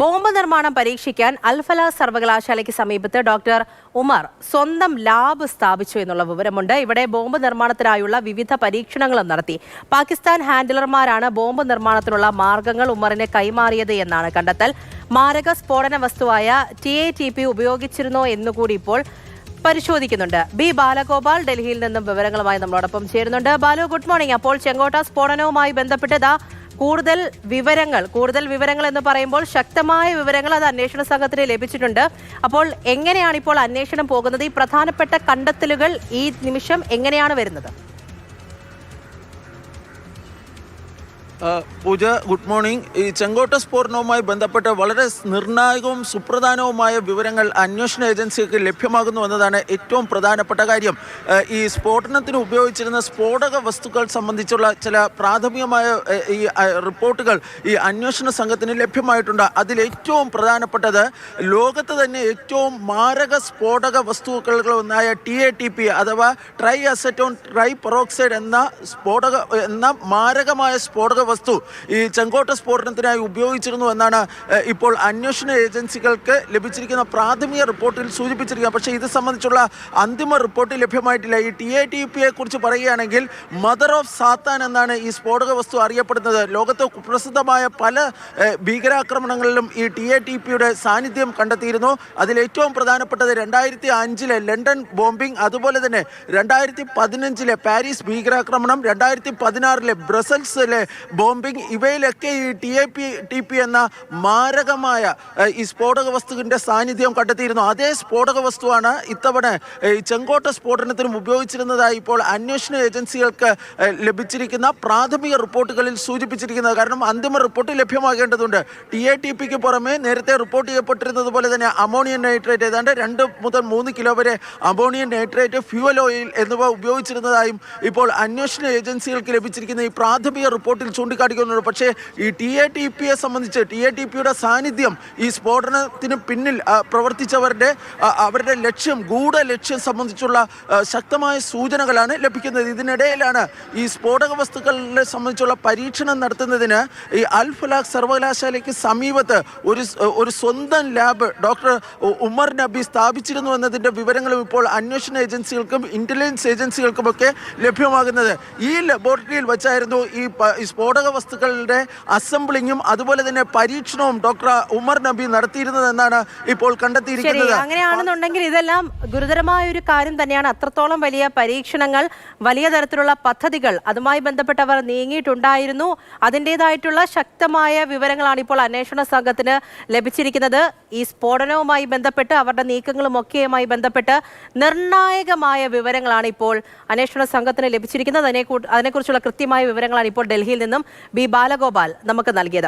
Bomb നിർമ്മാണം പരീക്ഷിക്കാൻ അൽഫല സർവകലാശാലയ്ക്ക് സമീപത്ത് ഡോക്ടർ ഉമർ സ്വന്തം ലാബ് സ്ഥാപിച്ചു എന്നുള്ള വിവരമുണ്ട്. ഇവിടെ ബോംബ് നിർമ്മാണത്തിനായുള്ള വിവിധ പരീക്ഷണങ്ങളും നടത്തി. പാകിസ്ഥാൻ ഹാൻഡിലർമാരാണ് ബോംബ് നിർമ്മാണത്തിനുള്ള മാർഗങ്ങൾ ഉമറിന് കൈമാറിയത് എന്നാണ് കണ്ടെത്തൽ. മാരക സ്ഫോടന വസ്തുവായ ടി എ ടി പി ഉപയോഗിച്ചിരുന്നോ എന്നുകൂടി ഇപ്പോൾ പരിശോധിക്കുന്നുണ്ട്. ബി ബാലഗോപാൽ ഡൽഹിയിൽ നിന്നും വിവരങ്ങളുമായി നമ്മളോടൊപ്പം ചേരുന്നുണ്ട്. Balu good morning. അപ്പോൾ ചെങ്കോട്ട സ്ഫോടനവുമായി ബന്ധപ്പെട്ട് കൂടുതൽ വിവരങ്ങൾ കൂടുതൽ വിവരങ്ങൾ എന്ന് പറയുമ്പോൾ ശക്തമായ വിവരങ്ങൾ അത് അന്വേഷണ സംഘത്തിന് ലഭിച്ചിട്ടുണ്ട്. അപ്പോൾ എങ്ങനെയാണ് ഇപ്പോൾ അന്വേഷണം പോകുന്നത്? ഈ പ്രധാനപ്പെട്ട കണ്ടെത്തലുകൾ ഈ നിമിഷം എങ്ങനെയാണ് വരുന്നത്? Pooja good morning. ഈ ചെങ്കോട്ട സ്ഫോടനവുമായി ബന്ധപ്പെട്ട് വളരെ നിർണായകവും സുപ്രധാനവുമായ വിവരങ്ങൾ അന്വേഷണ ഏജൻസിക്ക് ലഭ്യമാകുന്നു എന്നതാണ് ഏറ്റവും പ്രധാനപ്പെട്ട കാര്യം. ഈ സ്ഫോടനത്തിന് ഉപയോഗിച്ചിരുന്ന സ്ഫോടക വസ്തുക്കൾ സംബന്ധിച്ചുള്ള ചില പ്രാഥമികമായ ഈ റിപ്പോർട്ടുകൾ ഈ അന്വേഷണ സംഘത്തിന് ലഭ്യമായിട്ടുണ്ട്. അതിലേറ്റവും പ്രധാനപ്പെട്ടത് ലോകത്ത് തന്നെ ഏറ്റവും മാരക സ്ഫോടക വസ്തുക്കളിലൊന്നായ ടി എ ടി പി അഥവാ ട്രൈ അസറ്റോൺ ട്രൈ പെറോക്സൈഡ് എന്ന സ്ഫോടക എന്ന മാരകമായ സ്ഫോടക വസ്തു ഈ ചെങ്കോട്ട സ്ഫോടനത്തിനായി ഉപയോഗിച്ചിരുന്നു എന്നാണ് ഇപ്പോൾ അന്വേഷണ ഏജൻസികൾക്ക് ലഭിച്ചിരിക്കുന്ന പ്രാഥമിക റിപ്പോർട്ടിൽ സൂചിപ്പിച്ചിരിക്കുക പക്ഷേ ഇത് സംബന്ധിച്ചുള്ള അന്തിമ റിപ്പോർട്ട് ലഭ്യമായിട്ടില്ല. ഈ ടി എ ടി പിയെ കുറിച്ച് പറയുകയാണെങ്കിൽ മദർ ഓഫ് സാത്താൻ എന്നാണ് ഈ സ്ഫോടക വസ്തു അറിയപ്പെടുന്നത്. ലോകത്ത് പ്രസിദ്ധമായ പല ഭീകരാക്രമണങ്ങളിലും ഈ ടി എ ടി പിയുടെ സാന്നിധ്യം കണ്ടെത്തിയിരുന്നു. അതിലേറ്റവും പ്രധാനപ്പെട്ടത് രണ്ടായിരത്തി അഞ്ചിലെ ലണ്ടൻ ബോംബിംഗ് അതുപോലെ തന്നെ രണ്ടായിരത്തി പതിനഞ്ചിലെ പാരീസ് ഭീകരാക്രമണം രണ്ടായിരത്തി പതിനാറിലെ ബ്രസൽസിലെ ബോംബിംഗ് ഇവയിലൊക്കെ ഈ T A P T P എന്ന മാരകമായ ഈ സ്ഫോടക വസ്തുവിന്റെ സാന്നിധ്യം കണ്ടെത്തിയിരുന്നു. അതേ സ്ഫോടക വസ്തുവാണ് ഇത്തവണ ചെങ്കോട്ട സ്ഫോടനത്തിനും ഉപയോഗിച്ചിരുന്നതായി ഇപ്പോൾ അന്വേഷണ ഏജൻസികൾക്ക് ലഭിച്ചിരിക്കുന്ന പ്രാഥമിക റിപ്പോർട്ടുകളിൽ സൂചിപ്പിച്ചിരിക്കുന്നത്. കാരണം അന്തിമ റിപ്പോർട്ട് ലഭ്യമാകേണ്ടതുണ്ട്. ടി എ ടി പിക്ക് പുറമെ നേരത്തെ റിപ്പോർട്ട് ചെയ്യപ്പെട്ടിരുന്നത് പോലെ തന്നെ അമോണിയം നൈട്രേറ്റ് ഏതാണ്ട് രണ്ട് മുതൽ മൂന്ന് കിലോ വരെ അമോണിയം നൈട്രേറ്റ് ഫ്യൂവൽ ഓയിൽ എന്നിവ ഉപയോഗിച്ചിരുന്നതായും ഇപ്പോൾ അന്വേഷണ ഏജൻസികൾക്ക് ലഭിച്ചിരിക്കുന്ന ഈ പ്രാഥമിക റിപ്പോർട്ടിൽ ചൂണ്ടിക്കാട്ടിക്കുന്നുണ്ട് പക്ഷേ ഈ ടി എ ടി പിയെ സംബന്ധിച്ച് ടി എ ടി പിയുടെ സാന്നിധ്യം ഈ സ്ഫോടനത്തിന് പിന്നിൽ പ്രവർത്തിച്ചവരുടെ അവരുടെ ലക്ഷ്യം ഗൂഢ ലക്ഷ്യം സംബന്ധിച്ചുള്ള ശക്തമായ സൂചനകളാണ് ലഭിക്കുന്നത്. ഇതിനിടയിലാണ് ഈ സ്ഫോടക വസ്തുക്കളെ സംബന്ധിച്ചുള്ള പരീക്ഷണം നടത്തുന്നതിന് ഈ അൽ ഫലാഖ് സർവകലാശാലയ്ക്ക് സമീപത്ത് ഒരു ഒരു സ്വന്തം ലാബ് ഡോക്ടർ ഉമർ നബി സ്ഥാപിച്ചിരുന്നു എന്നതിന്റെ വിവരങ്ങളും ഇപ്പോൾ അന്വേഷണ ഏജൻസികൾക്കും ഇന്റലിജൻസ് ഏജൻസികൾക്കുമൊക്കെ ലഭ്യമാകുന്നത്. ഈ ലബോറട്ടറിയിൽ വെച്ചായിരുന്നു ഈ ഈ സ്ഫോടക വസ്തുക്കളുടെ അസംബ്ലിങ്ങും അതുപോലെ തന്നെ പരീക്ഷണവും ഡോക്ടർ ഉമർ നബി നടത്തിയിരുന്നത് എന്നാണ് ഇപ്പോൾ കണ്ടെത്തിയിരിക്കുന്നത്. അങ്ങനെയാണെന്നുണ്ടെങ്കിൽ ഇതെല്ലാം ഗുരുതരമായ ഒരു കാര്യം തന്നെയാണ്. അത്രത്തോളം വലിയ പരീക്ഷണങ്ങൾ വലിയ തരത്തിലുള്ള പദ്ധതികൾ അതുമായി ബന്ധപ്പെട്ടവർ നീങ്ങിയിട്ടുണ്ടായിരുന്നു. അതിന്റെതായിട്ടുള്ള ശക്തമായ വിവരങ്ങളാണ് ഇപ്പോൾ അന്വേഷണ സംഘത്തിന് ലഭിച്ചിരിക്കുന്നത്. ഈ സ്ഫോടനവുമായി ബന്ധപ്പെട്ട് അവരുടെ നീക്കങ്ങളും ഒക്കെയുമായി ബന്ധപ്പെട്ട് നിർണായകമായ വിവരങ്ങളാണ് ഇപ്പോൾ അന്വേഷണ സംഘത്തിന് ലഭിച്ചിരിക്കുന്നത്. അതിനെ അതിനെക്കുറിച്ചുള്ള കൃത്യമായ വിവരങ്ങളാണ് ഇപ്പോൾ ഡൽഹിയിൽ നിന്നും ബി ബാലഗോപാൽ നമുക്ക് നൽകിയത്.